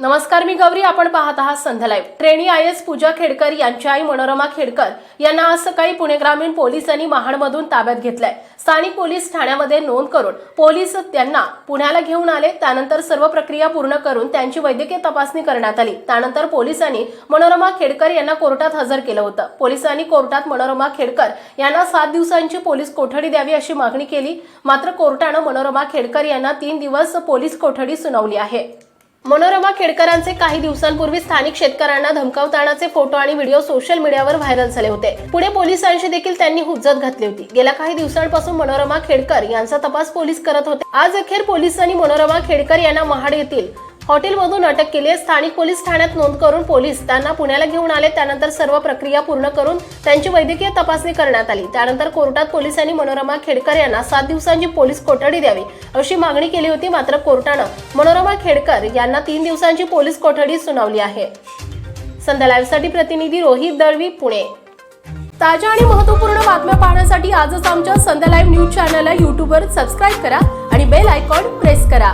नमस्कार मी गौरी. आपण पाहत आहात Sandhya live. Trainee I. S. Pooja Khedkar यांची आई मनोरमा खेडकर यांना आज सकाळी पुणे ग्रामीण पोलिसांनी महाडमधून ताब्यात घेतलंय. स्थानिक पोलीस ठाण्यामध्ये नोंद करून पोलीस त्यांना पुण्याला घेऊन आले. त्यानंतर सर्व प्रक्रिया पूर्ण करून त्यांची वैद्यकीय तपासणी करण्यात आली. त्यानंतर पोलिसांनी मनोरमा खेडकर यांना कोर्टात हजर केलं होतं. पोलिसांनी कोर्टात मनोरमा खेडकर यांना सात दिवसांची पोलीस कोठडी द्यावी अशी मागणी केली. मात्र कोर्टानं मनोरमा खेडकर यांना तीन दिवस पोलीस कोठडी सुनावली आहे. मनोरमा खेडकरांचे काही दिवसांपूर्वी स्थानिक शेतकऱ्यांना धमकावतानाचे फोटो आणि व्हिडिओ सोशल मीडियावर व्हायरल झाले होते. पुढे पोलिसांशी देखील त्यांनी हुज्जत घातली होती. गेल्या काही दिवसांपासून मनोरमा खेडकर यांचा तपास पोलीस करत होते. आज अखेर पोलिसांनी मनोरमा खेडकर यांना महाड येथील हॉटेलमधून अटक केली आहे. स्थानिक पोलीस ठाण्यात नोंद करून पोलीस त्यांना पुण्याला घेऊन आले. त्यानंतर सर्व प्रक्रिया पूर्ण करून त्यांची वैद्यकीय तपासणी करण्यात आली. त्यानंतर कोर्टात पोलिसांनी मनोरमा खेडकर यांना सात दिवसांची पोलीस कोठडी द्यावी अशी मागणी केली होती. मात्र कोर्टानं मनोरमा खेडकर यांना तीन दिवसांची पोलीस कोठडी सुनावली आहे. संध्या लाईव्हसाठी प्रतिनिधी रोहित दळवी पुणे. ताज्या आणि महत्त्वपूर्ण बातम्या पाहण्यासाठी आजच आमच्या संध्या लाईव्ह न्यूज चॅनलला यूट्यूबवर सबस्क्राईब करा आणि बेल आयकॉन प्रेस करा.